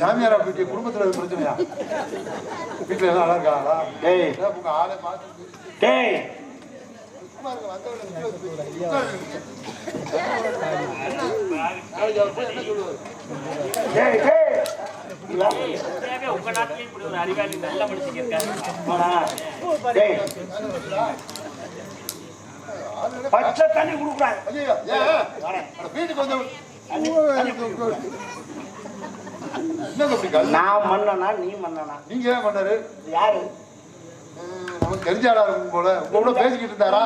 சாமியாரா போயிட்டு குடும்பத்துல பிரச்சனையா? வீட்டுல எல்லாம் நல்லா இருக்காங்களா? டேய். உங்க ஆளை டேய். உங்க இப்படி ஒரு அறிவாளி மனுஷங்க இருக்காங்க பச்சை தண்ணி கொடுக்குறாங்க. வீட்டுக்கு வந்து நான் மன்னனா நீ மன்னனா? நீங்க ஏன் இது யாரு? நமக்கு இருக்கும் போல. உங்க கூட பேசிக்கிட்டு இருந்தாரா?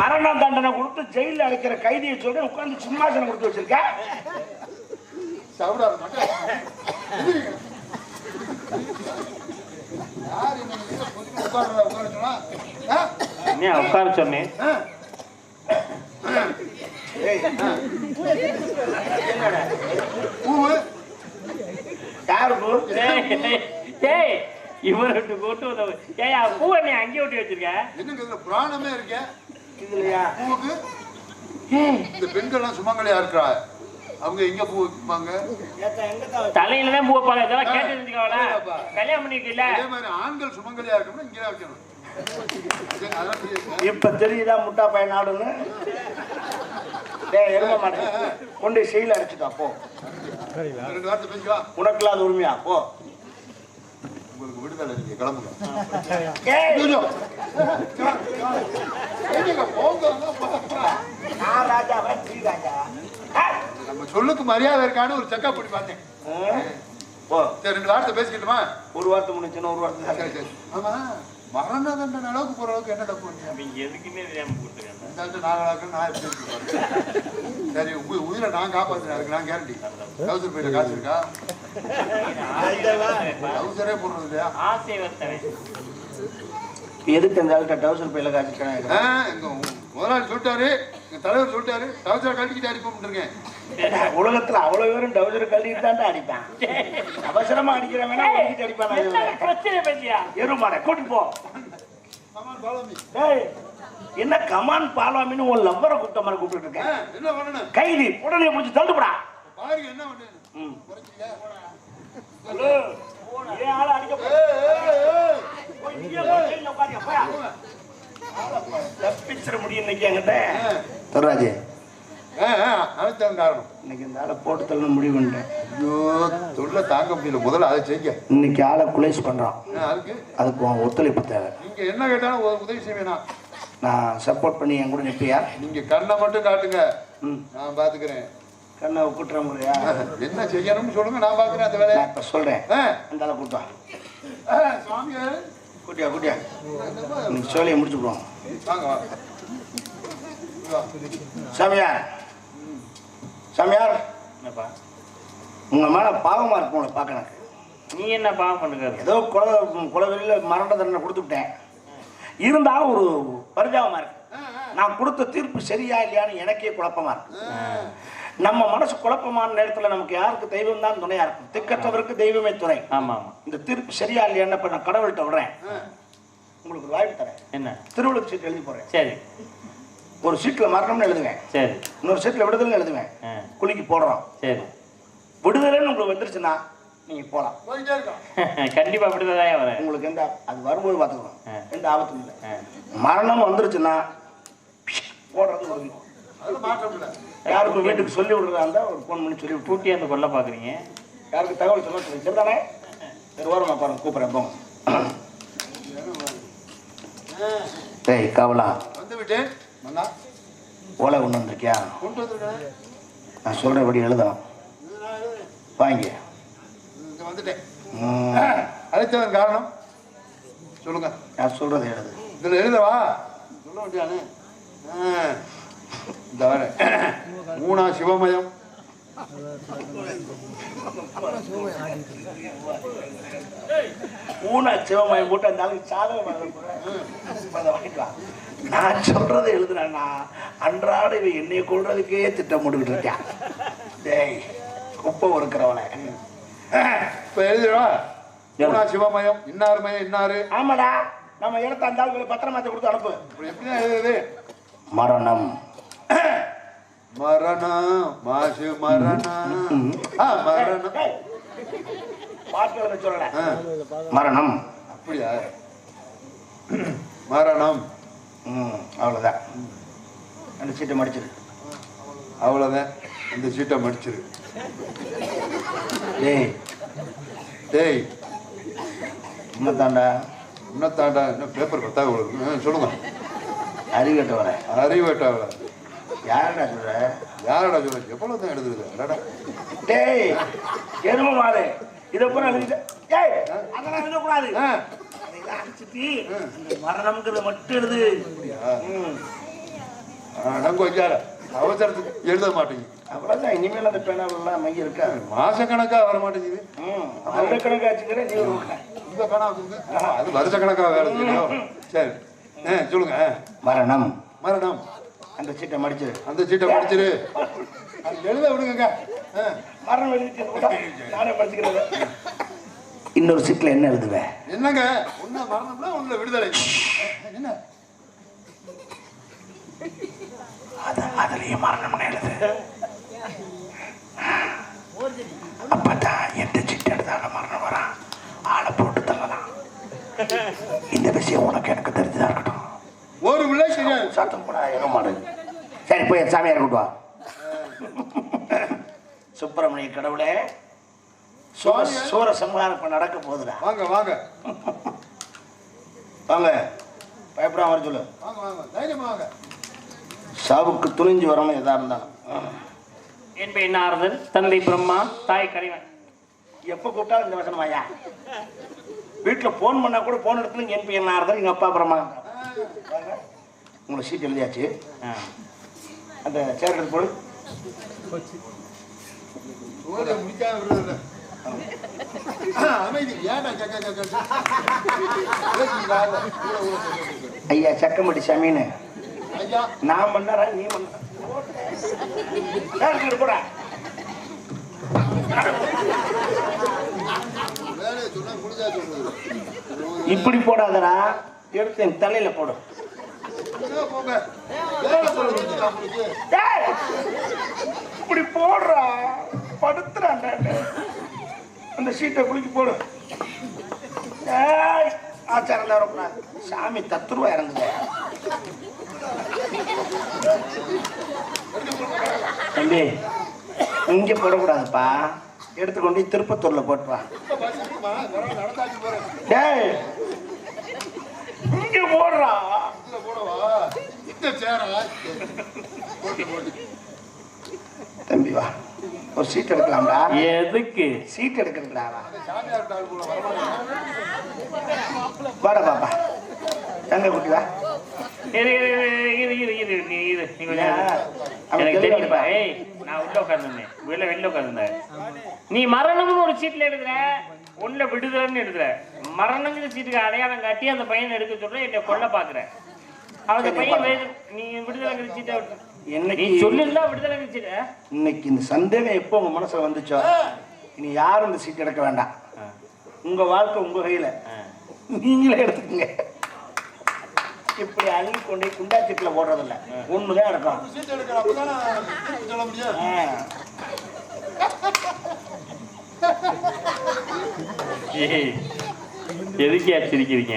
மரண தண்டனை கொடுத்து ஜெயில அடைக்கிற கைதியை சொல்லி உட்கார்ந்து சிம்மாசனம் கொடுத்து வச்சிருக்க? சவுடாரு மட்டும். எந்திரிங்க. உட்காருடா, உட்கார சொன்னேன் ஆ? ஏய், பூவு? யாரு போ ஏய் இவர்கிட்ட கூட்டு வந்தவங்க ஏய் பூவை நீ அங்கே ஒட்டி வச்சிருக்க? என்னங்க இதுல புராணமே இருக்கே. இதுலயா? பூவுக்கு இந்த பெண்கள்லாம் சுமங்கலியா இருக்கிறா அவங்க எங்க பூ வைப்பாங்க? தலையில தான் பூ வைப்பாங்க. இதெல்லாம் கேட்டு தெரிஞ்சுக்கோடா கல்யாணம் பண்ணிருக்கல அதே மாதிரி ஆண்கள் சுமங்கலியா இருக்கணும்னா இங்கே வைக்கணும். இப்ப தெரியுதா முட்டா பையன் நாடுன்னு? டேய் எரும மாடு கொண்டு செயல அடிச்சுட்டா போ. உனக்கு இல்லாத உரிமையா? போ. உங்களுக்கு விடுதலை நீங்க கிளம்புங்க. போங்க, ராஜா. நம்ம சொல்லுக்கு மரியாதை இருக்கான்னு ஒரு செக்கப் பண்ணி பார்த்தேன். போ சரி ரெண்டு வார்த்தை பேசிக்கிட்டுமா? ஒரு வாரத்தை முடிச்சுன்னா ஒரு வாரத்தை சரி சரி. ஆமா மரண தண்டனை அளவுக்கு போற அளவுக்கு என்ன தப்பு நீங்க எதுக்குமே தெரியாம இந்த ஆண்டு நாகலாக்கு நான் எப்படி. சரி உயிரை நான் காப்பாத்துறேன் அதுக்கு நான் கேரண்டி தௌசண்ட் போயிட்ட காசு இருக்கா தௌசரே போடுறது இல்லையா? ஆசை வர்த்தனை எதுக்கு அந்த ஆள்கிட்ட டவுசர் பையில எங்க முதலாளி சொல்லிட்டாரு. தலைவர் சொல்லிட்டாரு தௌசரை கழட்டிக்கிட்டு அடிப்போம்ன்றீங்க உலகத்துல அவ்வளவு பேரும் டவுசர் கல்லிட்டு தான்டா அடிப்பான். அவசரமா அடிக்கிறவனா ஒதுக்கிட்டு அடிப்பான் என்ன பிரச்சனை பத்தியா எருமாடை கூட்டிட்டு போ. ஆமா பாலாமி. டேய் என்ன கமான் பாலாமின்னு உன் லவ்வரை கூப்பிட்ட மாதிரி கூப்பிட்டு இருக்கேன் கைதி உடனே முடிச்சு தள்ளுபடா. பாருங்க என்ன. ஹலோ ஏன் ஆளை அடிக்க. போய் இங்கேயே போய். போயா. தப்பிச்சிட முடியும் இன்னைக்கு என்கிட்ட? ஆ, அனைத்தவன் காரணம். இன்னைக்கு இந்த ஆளை போட்டு தள்ளணும் முடிவு ஐயோ தொல்லை தாங்க முடியல. முதல்ல அதை செய்ய இன்னைக்கு ஆளை குலேஸ் பண்றான். அதுக்கு? அதுக்கு உன் ஒத்துழைப்பு தேவை. நீங்க என்ன கேட்டாலும் ஒரு உதவி செய்வேனா? நான் சப்போர்ட் பண்ணி என் கூட நிற்பியா நீங்க கண்ணை மட்டும் காட்டுங்க. ம். நான் பாத்துக்கிறேன். கண்ணை கூட்டுற முடியா என்ன செய்யணும்னு சொல்லுங்க. நான் பாக்குறேன் அந்த வேலையை. நான் இப்ப சொல்றேன். ஆ, அந்த ஆளை கூட்டா ஆ, சுவாமி கூட்டியா கூட்டியா? இன்னைக்கு சோழியை முடிச்சுக்குவோம் வாங்க வாங்க. வா. சாமியார். சாமியார். என்னப்பா? உங்க மேல பாவமா இருக்கும் உங்களை பார்க்க எனக்கு. நீ என்ன பாவம் பண்ணுறது ஏதோ குல குலவெளியில் மரண தண்டனை கொடுத்துட்டேன் இருந்தாலும் ஒரு பரிதாபமா இருக்கு. நான் கொடுத்த தீர்ப்பு சரியா இல்லையான்னு எனக்கே குழப்பமா இருக்கு. நம்ம மனசு குழப்பமான நேரத்துல நமக்கு யாருக்கு தெய்வம் தான் துணையா இருக்கும்? திக்கற்றவருக்கு தெய்வமே துணை. ஆமா ஆமா. இந்த தீர்ப்பு சரியா இல்லையான்னு இப்ப நான் கடவுள்கிட்ட விடுறேன். உங்களுக்கு ஒரு வாய்ப்பு தரேன். என்ன? திருவள்ளுவர் சீட்டு எழுதி போடுறேன். சரி. ஒரு சீட்ல மரணம்னு எழுதுவேன். சரி. இன்னொரு சீட்ல விடுதலைன்னு எழுதுவேன். ஆ, குலுக்கி போடுறோம். சரி. விடுதலைன்னு உங்களுக்கு வந்துருச்சுன்னா நீங்க போலாம். கண்டிப்பா அப்படிதான் வரேன் உங்களுக்கு எந்த அது வரும்போது பார்த்துக்கலாம் ஆ. எந்த ஆபத்தும் இல்லை. மரணம் வந்துருச்சுன்னா போடுறது மாற்றம் இல்லை. யாருக்கும் வீட்டுக்கு சொல்லி விடுறதா இருந்தா ஒரு ஃபோன் பண்ணி சொல்லி விட்டு பூட்டி அந்த கொல்ல பாக்குறீங்க. யாருக்கு தகவல் சொல்ல சொல்லி சரிதானே? சரி நான் பாருங்க கூப்பிட்றேன் போங்க. டேய் கவலா. வந்து விட்டேன் ஓலை கொண்டு வந்திருக்கியா? கொண்டு வந்திருக்கேன். நான் சொல்கிறபடி எழுதுறேன். வாங்கி. இங்க வந்துட்டேன். ம், அழைத்தவன் காரணம்? சொல்லுங்க. நான் சொல்கிறத எழுது. இதுல எழுதவா? சொல்ல வேண்டியானே மூணா சிவமயம். ஊனா சிவமயம் போட்டு அந்த ஆளுக்கு சாதகம். நான் சொல்றதை எழுதுறேன்னா அன்றாட இவன் என்னைய கொள்றதுக்கே திட்டம் போட்டுக்கிட்டு இருக்கேன். டேய் குப்பை இருக்கிறவனை இப்ப எழுதிடவா மூணா சிவமயம். இன்னார் மயம் இன்னாரு. ஆமாடா. நம்ம இடத்த அந்த ஆளுக்கு பத்திரமாத்த கொடுத்து அனுப்பு. எப்படிதான் எழுதுறது? மரணம். மரணம் மாசு மரணம் ஆ மரணம். மரணம். அப்படியா? மரணம். ம் அவ்வளோதான் அந்த சீட்டை மடிச்சிரு. அவ்வளோதான் இந்த சீட்டை மடிச்சிரு. டேய். டேய். இன்னும் தாண்டா இன்னும் தாண்டா இன்னும் பேப்பர் பத்தா உங்களுக்கு? சொல்லுங்க. அறிவிட்ட வரேன் அறிவேட்டாவில் யாருடா சொல்ற? யாரடா சொல்ல எவ்வளோ தான் எழுதுறது? டேய் எரும மாடு இதை பூரா டேய் அதெல்லாம் எழுதக்கூடாது. அடிச்சுட்டு மரணம்ங்கிறத மட்டும் எழுது. அடங்க வைக்காத அவசரத்துக்கு எழுத மாட்டேங்குது. அவ்வளோதான் இனிமேல் அந்த பேனாவெல்லாம் மைய இருக்கா? மாசக்கணக்காக வர மாட்டேங்குது. அந்த கணக்கு ஆச்சுக்கிறேன் நீ கணக்கு அது வருஷ கணக்காக வேலை சரி. சொல்லுங்க. மரணம். மரணம். அந்த சீட்டை மடிச்சிரு. அந்த சீட்டை படிச்சிரு அது எழுத விடுங்க ஆ, மரணம் எழுதிட்டு நானே படிச்சுக்கிறேன் இன்னொரு சீட்டில் என்ன எழுதுவேன் என்னங்க? ஒண்ணு மரணம்னா ஒண்ணு விடுதலை. என்ன? அத அதுலயே மரணம்னு எழுது. அப்பதான் எந்த சீட்டு எடுத்தாலும் மரணம் வரான். ஆளை போட்டு தள்ளலாம். இந்த விஷயம் உனக்கு எனக்கு தெரிஞ்சுதான் இருக்கட்டும். ஒரு பிள்ளை தெரியாது சத்தம் போடா ஏக மாடு சரி போய் சாமியார் கூட்டு வா. சுப்பிரமணிய கடவுளே சூர சூர சம்ஹாரம் இப்ப நடக்க போகுதுடா. வாங்க வாங்க. வாங்க. பயப்படாம வர சொல்லு. வாங்க வாங்க. தைரியமா வாங்க. சாவுக்கு துணிஞ்சு வரணும் எதா இருந்தாலும். என் பெயர் நாரதன் தந்தை பிரம்மா தாய் கரிவன். எப்போ கூப்பிட்டாலும் இந்த வசனம் ஐயா. வீட்டில் ஃபோன் பண்ணா கூட ஃபோன் எடுத்து என் பையன் நாரதன் எங்கள் அப்பா அப்புறமா உங்களை சீட் எழுதியாச்சு. அந்த சேர் எடுத்து போடு. ஐயா சக்கம்பட்டி சாமின்னு. நான் பண்ணறா நீ பண்ண. போடா இப்படி போடாதடா. எடுத்து என் தலையில போடும் இப்படி போடுறா. படுத்துறான் அந்த சீட்டை குளிக்க போடு. ஏய், ஆச்சாரம் தான் வரக்கூடாது சாமி தத்துருவா இறங்குது. தம்பி இங்க போடக்கூடாதுப்பா. எடுத்துக்கொண்டு திருப்பத்தூர்ல போட்டுவா வா பஸ்ஸுக்குமா நடந்தாச்சு போறேன் டேய் இங்க போடுறா. இதுல போடவா? இந்த சேரா போட்டு போட்டு. தம்பி வா. ஒரு சீட் எடுக்கலாம்டா. எதுக்கு? சீட் எடுக்கிறதுடா வா. சாமியார் டால் போல வரமாட்டேன் வாடா பாப்பா. தங்க குட்டி வா. இரு இரு இரு இரு இரு நீ மரணம்னு ஒரு சீட்ல எழுதுற ஒண்ணுல விடுதலைன்னு எழுதுற. மரணங்கிற சீட்டுக்கு அடையாளம் காட்டி அந்த பையனை எடுக்க சொல்ற என்னை கொல்ல பாக்குற. அந்த பையன் நீ விடுதலைங்கிற சீட்டை என்னைக்கு சொல்லிருந்தா விடுதலைங்கிற சீட்டை இன்னைக்கு இந்த சந்தேகம் எப்போ உங்க மனசுல வந்துச்சோ இனி யாரும் இந்த சீட் எடுக்க வேண்டாம். உங்க வாழ்க்கை உங்க கையில. நீங்களே எடுத்துக்கங்க. இப்படி அள்ளி கொண்டு குண்டா சீட்ல போடுறதில்ல. ஒண்ணுதான் எடுக்கும் சீட் எடுக்கிற அப்பதானே திருப்பி சொல்ல முடியும் ஆ. ஏய், எதுக்கு சிரிக்கிறீங்க?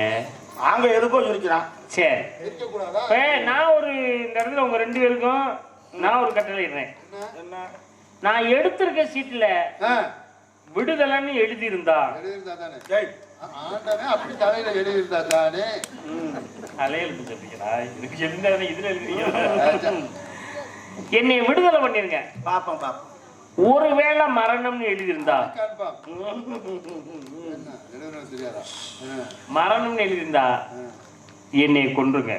நாங்க எதுக்கோ இருக்கிறான் சரி. இப்ப நான் ஒரு இந்த இடத்துல உங்க ரெண்டு பேருக்கும் நான் ஒரு கட்டளை இடுறேன். என்ன? நான் எடுத்திருக்க சீட்ல ஆ, விடுதலைன்னு எழுதியிருந்தா. எழுதியிருந்தா தானே டேய், ஆண்டவன் அப்படி தலையில எழுதியிருந்தா தானே தலையெழுத்து சொல்றீங்களா இதுக்கு எந்த இதுல எழுதுறீங்க என்னை விடுதலை பண்ணிருங்க. பாப்போம் பாப்போம். ஒருவேளை மரணம்னு எழுதியிருந்தா? மரணம்னு எழுதியிருந்தா? என்னை கொன்றுங்க.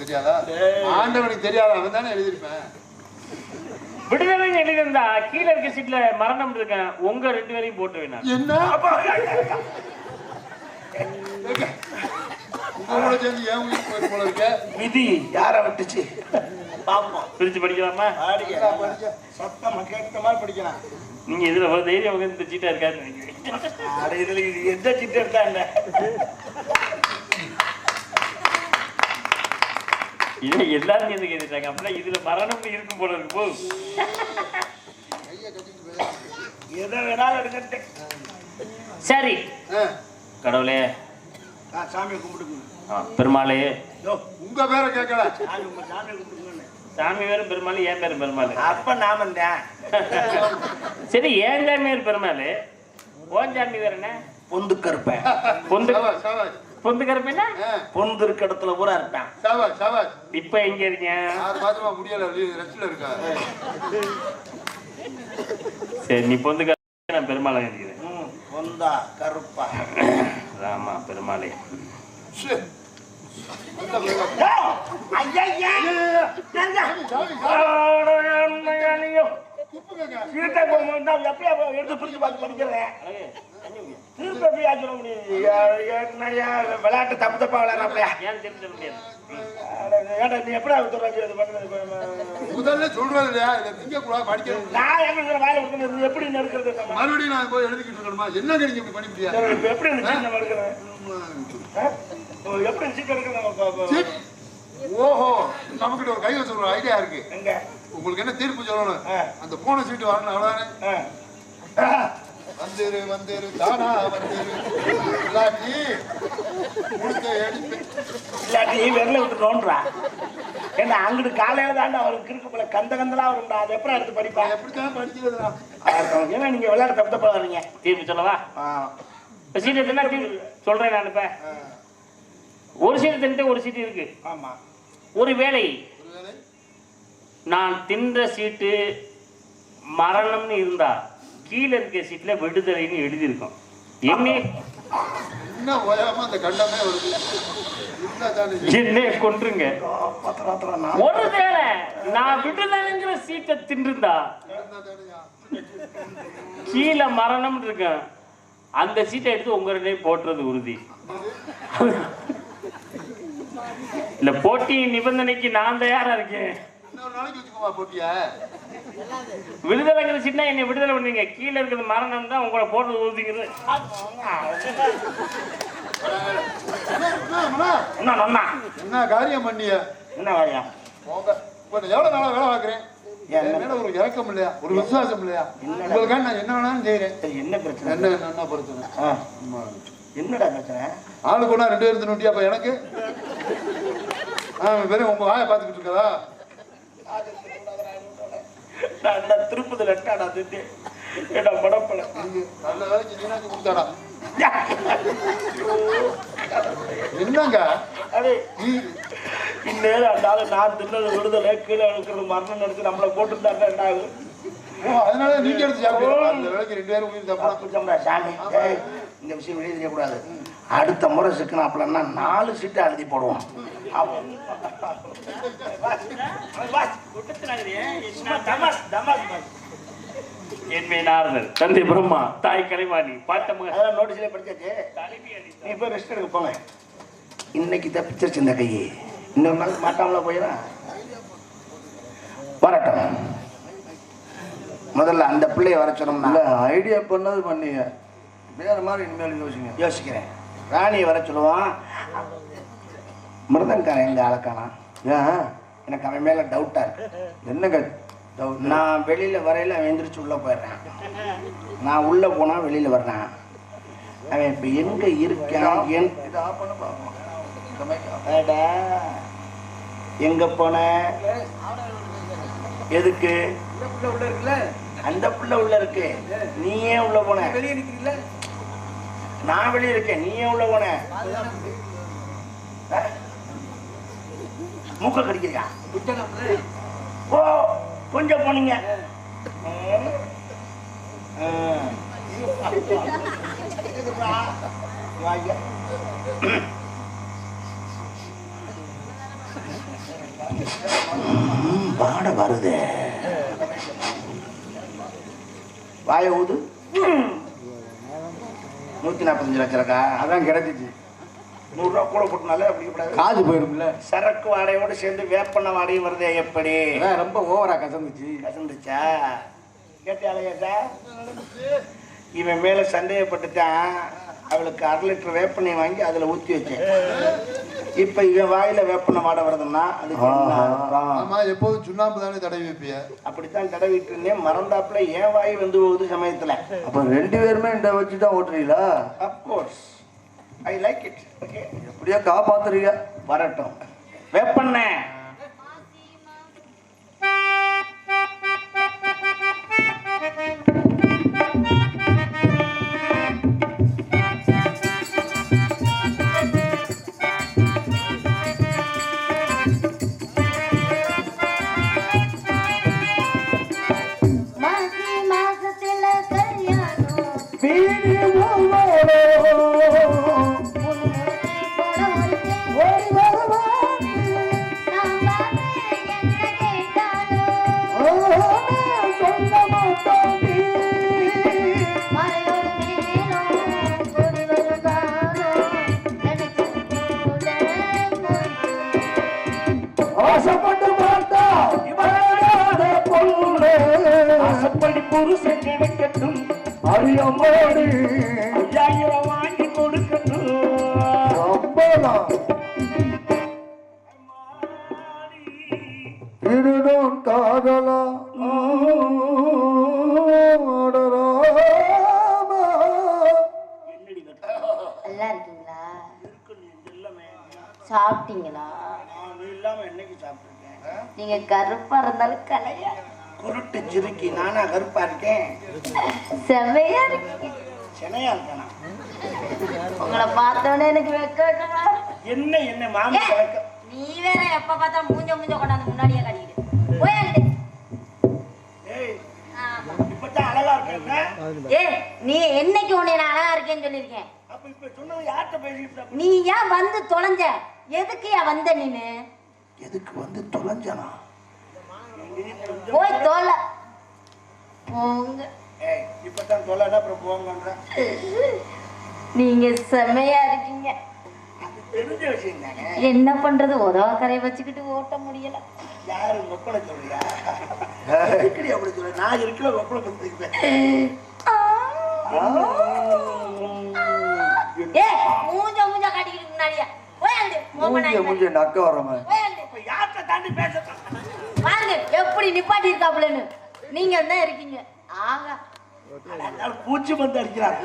தெரியாதா ஆண்டவனுக்கு தெரியாதா அவன் தானே எழுதியிருப்பேன் விடுதலைன்னு எழுதியிருந்தா கீழே இருக்க சீட்ல மரணம் இருக்கேன் உங்க ரெண்டு பேரையும் போட்டு வேணாம் என்ன? விதி. யார விட்டுச்சு? பாப்போம். பிரிச்சு படிக்கலாமா? ஆடிக்க. சத்தமா கேட்க மாதிரி படிக்கலாம். நீங்க இதுல ஒரு தைரியம் இந்த சீட்டா அட இதுல இது எந்த சிட்டு எடுத்தா என்ன? இல்லை எல்லாரும் சேர்ந்து கேட்டுட்டாங்க? அப்படின்னா இதுல மரணம்னு இருக்கும் போல இருக்கு போ எதை வேணாலும் எடுக்கட்டு சரி. ஆ, கடவுளே. சாமியை கும்பிட்டுக்கோங்க ஆ, பெருமாளே. யோ, உங்க பேரை கேட்கல. சாமி உங்க சாமியை கும்பிட்டுக்கோங்க சாமி பேரும் பெருமாள் ஏன் பேரும் பெருமாள். அப்ப நாம தான் சரி ஏன் சாமி பேர் பெருமாள்? ஓன் சாமி பேர் என்ன? பொந்து கருப்பேன் பொந்து பொந்து கருப்பேன்னா? பொந்து இருக்க இடத்துல பூரா இருப்பேன். சாபாஷ் சாபாஷ் இப்ப எங்க இருக்கீங்க? மாசமா முடியல ரெஸ்ட்ல இருக்கா? சரி நீ பொந்து கருப்பு நான் பெருமாளை இருக்கிறேன் ம், பொந்தா கருப்பா. ராமா பெருமாளே. சீட்டை கொண்டு எடுத்து பிடிச்சு பார்த்து படிக்கிறேன் திருப்பி எப்படியா சொல்ல முடியுது விளையாட்டு தப்பு தப்பா விளையாடுறாப்லையா ஏடா நீ இது பண்ணுறது முதல்ல சொல்றது இல்லையா இதை திங்க கூடாது படிக்கணும். நான் எங்க வாயில விட்டுறது எப்படி நெருக்கிறது நம்ம? மறுபடியும் நான் போய் எழுதிக்கிட்டு இருக்கணுமா? என்ன நீங்க இப்படி பண்ணி முடியாது சரி, இப்ப எப்படி இந்த எப்படி சீட் பா- சீட். ஓஹோ நமக்கிட்ட ஒரு கையில் சொல்ற ஐடியா இருக்கு. எங்க? உங்களுக்கு என்ன தீர்ப்பு சொல்லணும். அந்த போன சீட்டு வரணும் அவ்வளவுதானே. வந்துரு வந்துரு தானா வந்துரு. இல்லாட்டி எடுப்பு. இல்லாட்டி விரல விட்டு நோண்டுறா ஏன்னா அங்கிட்டு காலையில தாண்டா அவருக்கு கிறுக்கு போல கந்த கந்தலா வரும்டா. அது எப்படி எடுத்து படிப்பா? எப்படித்தான் படிக்கிறதுடா. ஏன்னா நீங்க விளையாட தப்பு தப்பா வர்றீங்க தீர்ப்பு சொல்லவா? சீட்டு எத்தனை தீர்ப்பு சொல்றேன் நான் இப்ப. ஒரு சீட்டு தின்ட்டு ஒரு சீட்டு இருக்கு. ஆமா. ஒரு வேளை ஒருவேளை நான் தின்ற சீட்டு மரணம்னு இருந்தா கீழே இருக்க சீட்ல விடுதலைன்னு எழுதியிருக்கும். என்ன? இன்னும் ஓயாம அந்த கண்டமே வருது. என்ன கொன்றுங்க. ஒரு வேளை நான் விடுதலைங்கிற சீட்டை தின்றுந்தா? கீழே மரணம் இருக்கேன். அந்த சீட்டை எடுத்து உங்க ரெண்டே போட்டுறது உறுதி. இல்ல போட்டி நிபந்தனைக்கு நான் தயாரா இருக்கேன். இன்னொரு நாளைக்கு வச்சுக்கோமா போட்டியா. விடுதலைங்கிற சீட்னா என்னை விடுதலை பண்ணுவீங்க. கீழே இருக்கிறது மரணம் தான் உங்களை போடுறது உறுதிங்கிறது. என்ன, காரியம் பண்ணிய? என்ன நான் எவ்வளவு நாளா வேலை பார்க்குறேன்? ஒரு இறக்கம் இல்லையா? ஒரு விசுவாசம் இல்லையா? உங்களுக்காக நான் என்ன வேணாலும் செய்யறேன் என்ன பிரச்சனை? என்ன என்ன பிரச்சனை. என்னடா பிரச்சனை? ஆளுக்கு ஒன்றா ரெண்டு பேரும் தின்னுட்டியா அப்ப எனக்கு? ஆ வெறும் உங்க வாயை பார்த்துக்கிட்டு இருக்கதா? நான் என்ன திருப்பதி லட்டாடா திட்டு ஏடா படப்பல நல்ல வேலைக்கு நீனாச்சு கொடுத்தாடா. என்னங்க? இந்நேரம் அந்த ஆளு நான் தின்னது விடுதலை கீழே இருக்கிறது மரணம் நினைச்சு நம்மளை என்ன ஓ அதனால நீங்க எடுத்து சாப்பிடுங்க அந்த வேலைக்கு ரெண்டு பேரும் உயிர் கொஞ்சம்டா சாமி இந்த விஷயம் வெளியே தெரியக்கூடாது. அடுத்த முறை சிக்கனாப்புலன்னா நாலு சீட்டை எழுதி போடுவோம். தந்தை பிரம்மா தாய் கலைவாணி பாட்டமக அதெல்லாம் நோட்டீஸ்ல படிச்சாச்சு. நீ போய் ரெஸ்ட் எடுக்க போங்க இன்னைக்கு தப்பிச்சிருச்சு இந்த கையை. இன்னொரு நாள் மாட்டாமல போயிடா வரட்டும். முதல்ல அந்த பிள்ளைய வர சொன்னோம்னா இல்ல ஐடியா பண்ணது பண்ணீங்க வேற மாதிரி இனிமேல் யோசிங்க. யோசிக்கிறேன். ராணியை வர சொல்லுவான் மிருதங்காரன் எங்க ஆளக்கானா ஏன்? எனக்கு அவன் மேல டவுட்டா இருக்கு. என்னங்க doubt? நான் வெளியில வரையில அவன் எந்திரிச்சு உள்ள போயிடுறேன். நான் உள்ள போனா வெளியில வர்றேன். அவன் இப்ப எங்க இருக்கான்? என் எங்க போன? எதுக்கு? அந்த புள்ள உள்ள இருக்கு. நீ ஏன் உள்ள போன. வெளியே நிக்கிறீங்களா நான் வெளியே இருக்கேன். நீ எவ்வளவு உள்ள போன. மூக்க கடிக்கிறியா? ஓ கொஞ்சம் போனீங்க. பாட வருது. வாய ஊது. நூத்தி நாற்பத்தஞ்சு லட்சம் இருக்கா? அதான் கிடைச்சிச்சு. நூறுரூவா கூட போட்டுனாலே அப்படி கூடாது காது போயிரும்ல. சரக்கு வாடையோடு சேர்ந்து வேப்பண்ண வாடையும் வருதே எப்படி? அதான் ரொம்ப ஓவரா கசந்துச்சு. கசந்துச்சா? கேட்டியாலையா சார் இவன் மேல சந்தேகப்பட்டுட்டான். அவளுக்கு அரை லிட்டர் வேப்பெண்ணெய் வாங்கி அதில் ஊற்றி வச்சேன். இப்போ இவன் வாயில வேப்பெண்ணெய் வாட வருதுன்னா? ஆமா எப்போதும் சுண்ணாம்பு தானே தடவி வைப்பிய? அப்படித்தான் தடவிட்டு இருந்தேன். மறந்தாப்புல என் வாய் வந்து போகுது சமயத்தில். அப்ப ரெண்டு பேருமே இந்த வச்சு தான் ஓட்டுறீங்களா? Of course I like it okay எப்படியோ காப்பாத்துறீங்க? வரட்டும். வேப்பெண்ணெய். ஐயாயிரம் வாங்கி இதுதான் காதலா. சாப்பிட்டீங்களா நான் இல்லாம என்னைக்கு சாப்பிட்டுருக்கேன் நீங்க கருப்பா இருந்தாலும் கலையா? குருட்டு சிறுக்கி நானா கருப்பா இருக்கேன். சென்னையா இருக்கேனா? உங்களை பார்த்தோன்னே எனக்கு என்ன என்ன மாமி நீ வேற எப்ப பார்த்தா மூஞ்ச மூஞ்ச கொண்டாந்து முன்னாடியே கட்டிக்கிட்டு. நீ என்னைக்கு உன்னை நான் அழகா இருக்கேன்னு சொல்லியிருக்கேன்? நீ ஏன் வந்து தொலைஞ்ச? எதுக்கு ஏன் வந்த நீனு? எதுக்கு வந்து தொலைஞ்சனா? போய் தொலை. போங்க. இப்பதான் தொலைனா அப்புறம் போங்கன்ற. நீங்க செம்மையா இருக்கீங்க. தெரிஞ்ச விஷயம் தானே? என்ன பண்றது? உதவ கரையை வச்சுக்கிட்டு ஓட்ட முடியல. யாரு மொப்பளை சொல்றியா எதுக்குடி அப்படி சொல்ற நான் இருக்கிற ஏ மூஞ்ச மூஞ்ச காட்டிக்கிட்டு முன்னாடியே? நக்க வரமே யார்கிட்ட தாண்டி பேச பாருங்க எப்படி நிப்பாட்டி இருக்காப்புலன்னு நீங்க தான் இருக்கீங்க. ஆகா. பூச்சி வந்து அடிக்கிறாங்க.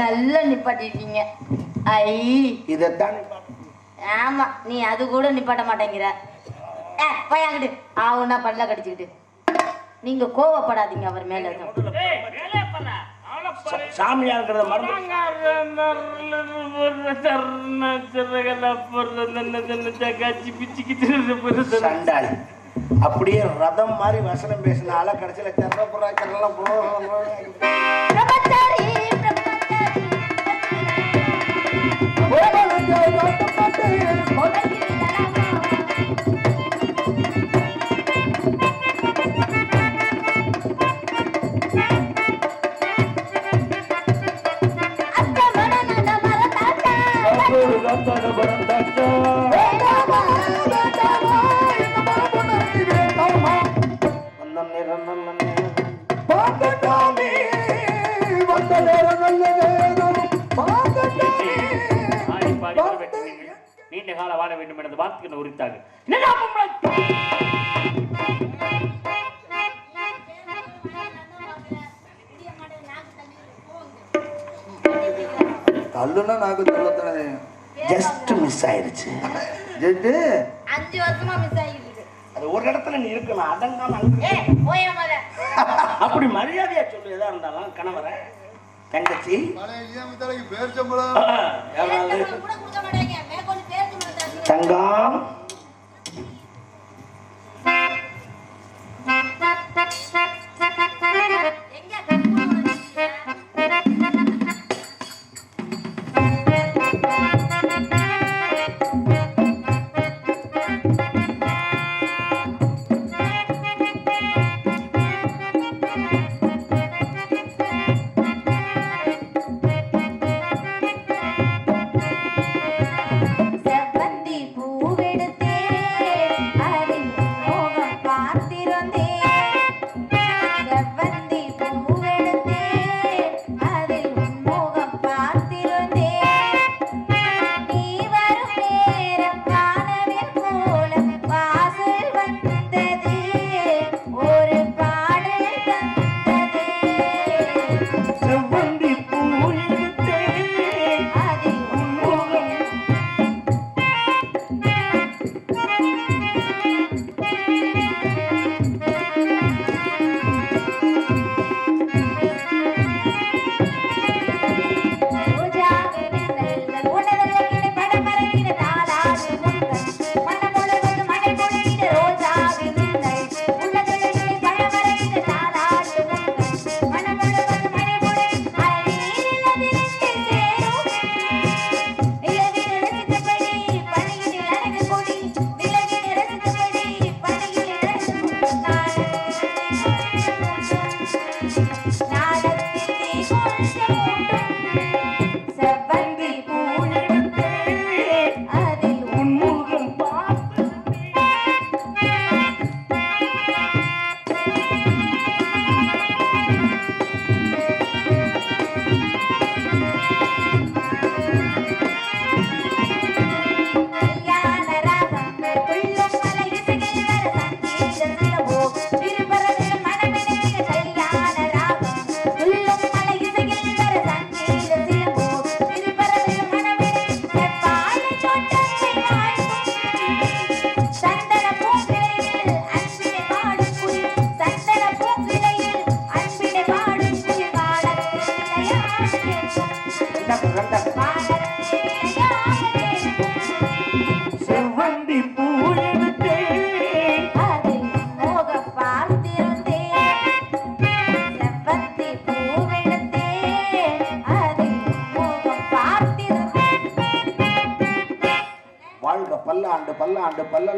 நல்லா நிப்பாட்டிருக்கீங்க ஐ. இதைத்தான் ஆமா நீ அது கூட நிப்பாட்ட மாட்டேங்கிற. ஏ போய் அங்கிட்டு. ஆவுன்னா பல்ல கடிச்சுக்கிட்டு. நீங்க கோவப்படாதீங்க அவர் மேல. எதுவும். ஏய், வேலையை பாரு. அவளை பாரு. சாமியா இருக்கிறத மறந்து சண்டாளி. அப்படியே ரதம் மாதிரி வசனம் பேசினால கடைசியில சந்திரபுரா சந்திரலாம் பிரம்மச்சாரி, வார்த்தைகள் என்னடா பொம்பளை? தள்ளுனா நாக்கு சொல்லத்தானே ஜஸ்ட் மிஸ் ஆயிருச்சு. ஜெட்டு அஞ்சு வருஷமா மிஸ் ஆகிருக்கு அது ஒரு இடத்துல நீ இருக்கணும் அடங்காம அப்படி மரியாதையா சொல்லு எதா இருந்தாலும் கணவரை. தங்கச்சி. பழைய இஎம்ஐ 감刚.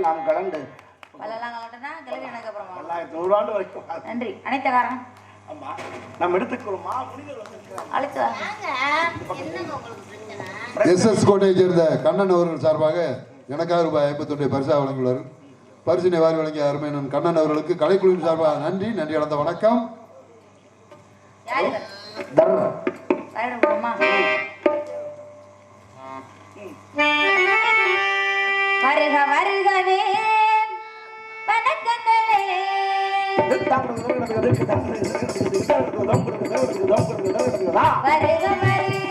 பல்லாண்டு பல்லெல்லாம் கலந்து பல்லெல்லாம் கலட்டுனா கிளவி எனக்கு அப்புறமா பல்லாயிரத்தி நூறாண்டு வரைக்கும். வாழ்க. நன்றி. அனைத்த காரணம் ஆமா. நம்ம எடுத்துக்கிறோமா முனிவர் வந்திருக்கிறார் அழைத்து வாங்க. எஸ்எஸ் கோட்டையைச் சேர்ந்த கண்ணன் அவர்கள் சார்பாக எனக்காக ரூபாய் ஐம்பத்தொன்றை பரிசாக வழங்கியுள்ளார். பரிசினை வாரி வழங்கிய அருமையனன் கண்ணன் அவர்களுக்கு கலைக்குழுவின் சார்பாக நன்றி நன்றி கலந்த வணக்கம். யாரு வருக வருகவே. வணக்கங்களே. வருக வருகவே